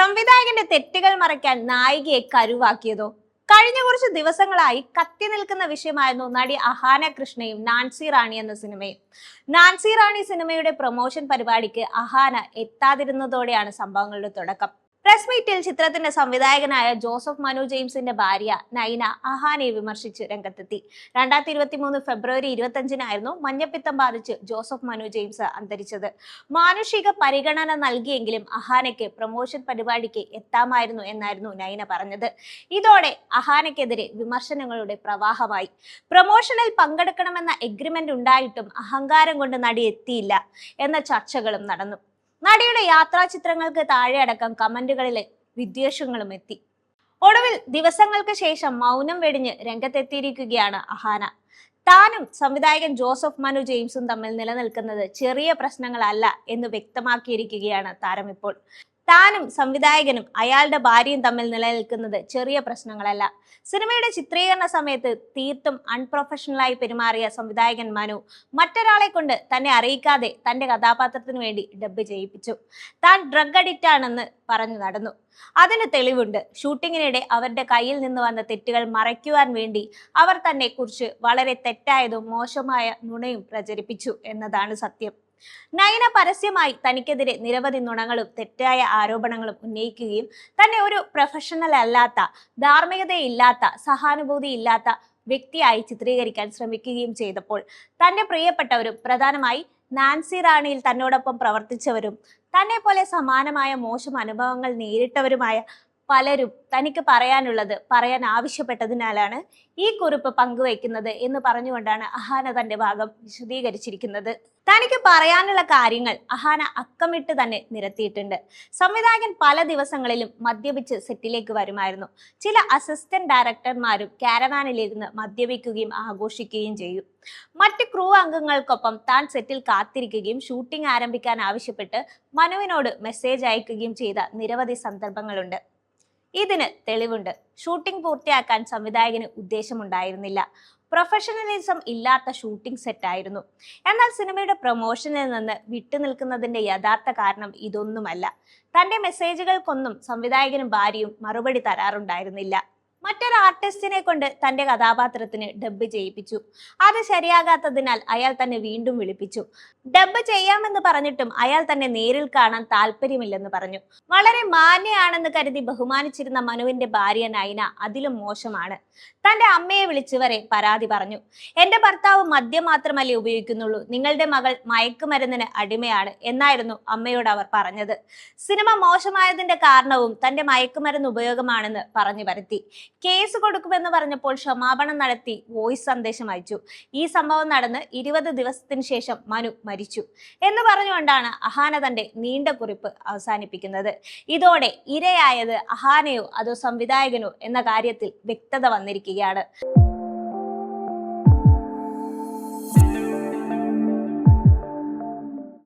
സംവിധായകന്റെ തെറ്റുകൾ മറയ്ക്കാൻ നായികയെ കരുവാക്കിയതോ? കഴിഞ്ഞ കുറച്ച് ദിവസങ്ങളായി കത്തി നിൽക്കുന്ന വിഷയമായിരുന്നു നടി അഹാന കൃഷ്ണയും നാൻസി റാണി എന്ന സിനിമയും. നാൻസി റാണി സിനിമയുടെ പ്രൊമോഷൻ പരിപാടിക്ക് അഹാന എത്താതിരുന്നതോടെയാണ് സംഭവങ്ങളുടെ തുടക്കം. പ്രസ് മീറ്റിൽ ചിത്രത്തിന്റെ സംവിധായകനായ ജോസഫ് മനു ജെയിംസിന്റെ ഭാര്യ നൈന അഹാനെ വിമർശിച്ച് രംഗത്തെത്തി. രണ്ടായിരത്തി ഇരുപത്തി മൂന്ന് ഫെബ്രുവരി ഇരുപത്തഞ്ചിനായിരുന്നു മഞ്ഞപ്പിത്തം ബാധിച്ച് ജോസഫ് മനു ജെയിംസ് അന്തരിച്ചത്. മാനുഷിക പരിഗണന നൽകിയെങ്കിലും അഹാനയ്ക്ക് പ്രൊമോഷൻ പരിപാടിക്ക് എത്താമായിരുന്നു എന്നായിരുന്നു നൈന പറഞ്ഞത്. ഇതോടെ അഹാനയ്ക്കെതിരെ വിമർശനങ്ങളുടെ പ്രവാഹമായി. പ്രൊമോഷനിൽ പങ്കെടുക്കണമെന്ന എഗ്രിമെന്റ് ഉണ്ടായിട്ടും അഹങ്കാരം കൊണ്ട് നടി എത്തിയില്ല എന്ന ചർച്ചകളും നടന്നു. നടിയുടെ യാത്രാ ചിത്രങ്ങൾക്ക് താഴെ അടക്കം കമന്റുകളിലെ വിദ്വേഷങ്ങളും എത്തി. ഒടുവിൽ ദിവസങ്ങൾക്ക് ശേഷം മൗനം വെടിഞ്ഞ് രംഗത്തെത്തിയിരിക്കുകയാണ് അഹാന. താനും സംവിധായകൻ ജോസഫ് മനു ജെയിംസും തമ്മിൽ നിലനിൽക്കുന്നത് ചെറിയ പ്രശ്നങ്ങളല്ല എന്ന് വ്യക്തമാക്കിയിരിക്കുകയാണ് താരം ഇപ്പോൾ. താനും സംവിധായകനും അയാളുടെ ഭാര്യയും തമ്മിൽ നിലനിൽക്കുന്നത് ചെറിയ പ്രശ്നങ്ങളല്ല. സിനിമയുടെ ചിത്രീകരണ സമയത്ത് തീർത്തും അൺപ്രൊഫഷണലായി പെരുമാറിയ സംവിധായകൻ മനു മറ്റൊരാളെ കൊണ്ട് തന്നെ അറിയിക്കാതെ തന്റെ കഥാപാത്രത്തിന് വേണ്ടി ഡബ് ചെയ്യിപ്പിച്ചു. താൻ ഡ്രഗ് അഡിക്റ്റ് ആണെന്ന് പറഞ്ഞു നടന്നു. അതിന് തെളിവുണ്ട്. ഷൂട്ടിങ്ങിനിടെ അവരുടെ കയ്യിൽ നിന്ന് വന്ന തെറ്റുകൾ മറയ്ക്കുവാൻ വേണ്ടി അവർ തന്നെ കുറിച്ച് വളരെ തെറ്റായതും മോശമായ നുണയും പ്രചരിപ്പിച്ചു എന്നതാണ് സത്യം. നയന പരസ്യമായി തനിക്കെതിരെ നിരവധി നുണങ്ങളും തെറ്റായ ആരോപണങ്ങളും ഉന്നയിക്കുകയും തന്നെ ഒരു പ്രൊഫഷണൽ അല്ലാത്ത ധാർമ്മികതയില്ലാത്ത സഹാനുഭൂതി ഇല്ലാത്ത വ്യക്തിയായി ചിത്രീകരിക്കാൻ ശ്രമിക്കുകയും ചെയ്തപ്പോൾ തന്റെ പ്രിയപ്പെട്ടവരും പ്രധാനമായി നാൻസി റാണിയിൽ തന്നോടൊപ്പം പ്രവർത്തിച്ചവരും തന്നെ പോലെ സമാനമായ മോശം അനുഭവങ്ങൾ നേരിട്ടവരുമായ പലരും തനിക്ക് പറയാനുള്ളത് പറയാൻ ആവശ്യപ്പെട്ടതിനാലാണ് ഈ കുറിപ്പ് പങ്കുവയ്ക്കുന്നത് എന്ന് പറഞ്ഞുകൊണ്ടാണ് അഹാന തന്റെ ഭാഗം വിശദീകരിച്ചിരിക്കുന്നത്. തനിക്ക് പറയാനുള്ള കാര്യങ്ങൾ അഹാന അക്കമിട്ട് തന്നെ നിരത്തിയിട്ടുണ്ട്. സംവിധായകൻ പല ദിവസങ്ങളിലും മദ്യപിച്ച് സെറ്റിലേക്ക് വരുമായിരുന്നു. ചില അസിസ്റ്റന്റ് ഡയറക്ടർമാരും കാരവാനിലിരുന്ന് മദ്യപിക്കുകയും ആഘോഷിക്കുകയും ചെയ്യും. മറ്റ് ക്രൂ അംഗങ്ങൾക്കൊപ്പം താൻ സെറ്റിൽ കാത്തിരിക്കുകയും ഷൂട്ടിംഗ് ആരംഭിക്കാൻ ആവശ്യപ്പെട്ട് മനുവിനോട് മെസ്സേജ് അയക്കുകയും ചെയ്ത നിരവധി സന്ദർഭങ്ങളുണ്ട്. ഇതിന് തെളിവുണ്ട്. ഷൂട്ടിംഗ് പൂർത്തിയാക്കാൻ സംവിധായകന് ഉദ്ദേശമുണ്ടായിരുന്നില്ല. പ്രൊഫഷണലിസം ഇല്ലാത്ത ഷൂട്ടിംഗ് സെറ്റായിരുന്നു. എന്നാൽ സിനിമയുടെ പ്രൊമോഷനിൽ നിന്ന് വിട്ടുനിൽക്കുന്നതിന്റെ യഥാർത്ഥ കാരണം ഇതൊന്നുമല്ല. തന്റെ മെസ്സേജുകൾക്കൊന്നും സംവിധായകനും ഭാര്യയും മറുപടി തരാറുണ്ടായിരുന്നില്ല. മറ്റൊരു ആർട്ടിസ്റ്റിനെ കൊണ്ട് തന്റെ കഥാപാത്രത്തിന് ഡബ്ബ് ചെയ്യിപ്പിച്ചു. അത് ശരിയാകാത്തതിനാൽ അയാൾ തന്നെ വീണ്ടും വിളിപ്പിച്ചു. ഡബ്ബ് ചെയ്യാമെന്ന് പറഞ്ഞിട്ടും അയാൾ തന്നെ നേരിൽ കാണാൻ താല്പര്യമില്ലെന്ന് പറഞ്ഞു. വളരെ മാന്യയാണെന്ന് കരുതി ബഹുമാനിച്ചിരുന്ന മനുവിന്റെ ഭാര്യ നൈന അതിലും മോശമാണ്. തന്റെ അമ്മയെ വിളിച്ചു വരെ പരാതി പറഞ്ഞു. എന്റെ ഭർത്താവ് മദ്യം മാത്രമല്ലേ ഉപയോഗിക്കുന്നുള്ളൂ. നിങ്ങളുടെ മകൾ മയക്കുമരുന്നിന് അടിമയാണ് എന്നായിരുന്നു അമ്മയോട് അവർ പറഞ്ഞത്. സിനിമ മോശമായതിന്റെ കാരണവും തന്റെ മയക്കുമരുന്ന് ഉപയോഗമാണെന്ന് പറഞ്ഞു വരുത്തി കേസ് കൊടുക്കുമെന്ന് പറഞ്ഞപ്പോൾ ക്ഷമാപണം നടത്തി വോയിസ് സന്ദേശം അയച്ചു. ഈ സംഭവം നടന്ന് ഇരുപത് ദിവസത്തിന് ശേഷം മനു മരിച്ചു. എന്ന് പറഞ്ഞുകൊണ്ടാണ് അഹാന തന്റെ നീണ്ട കുറിപ്പ് അവസാനിപ്പിക്കുന്നത്. ഇതോടെ ഇരയായത് അഹാനയോ അതോ സംവിധായകനോ എന്ന കാര്യത്തിൽ വ്യക്തത വന്നിരിക്കുകയാണ്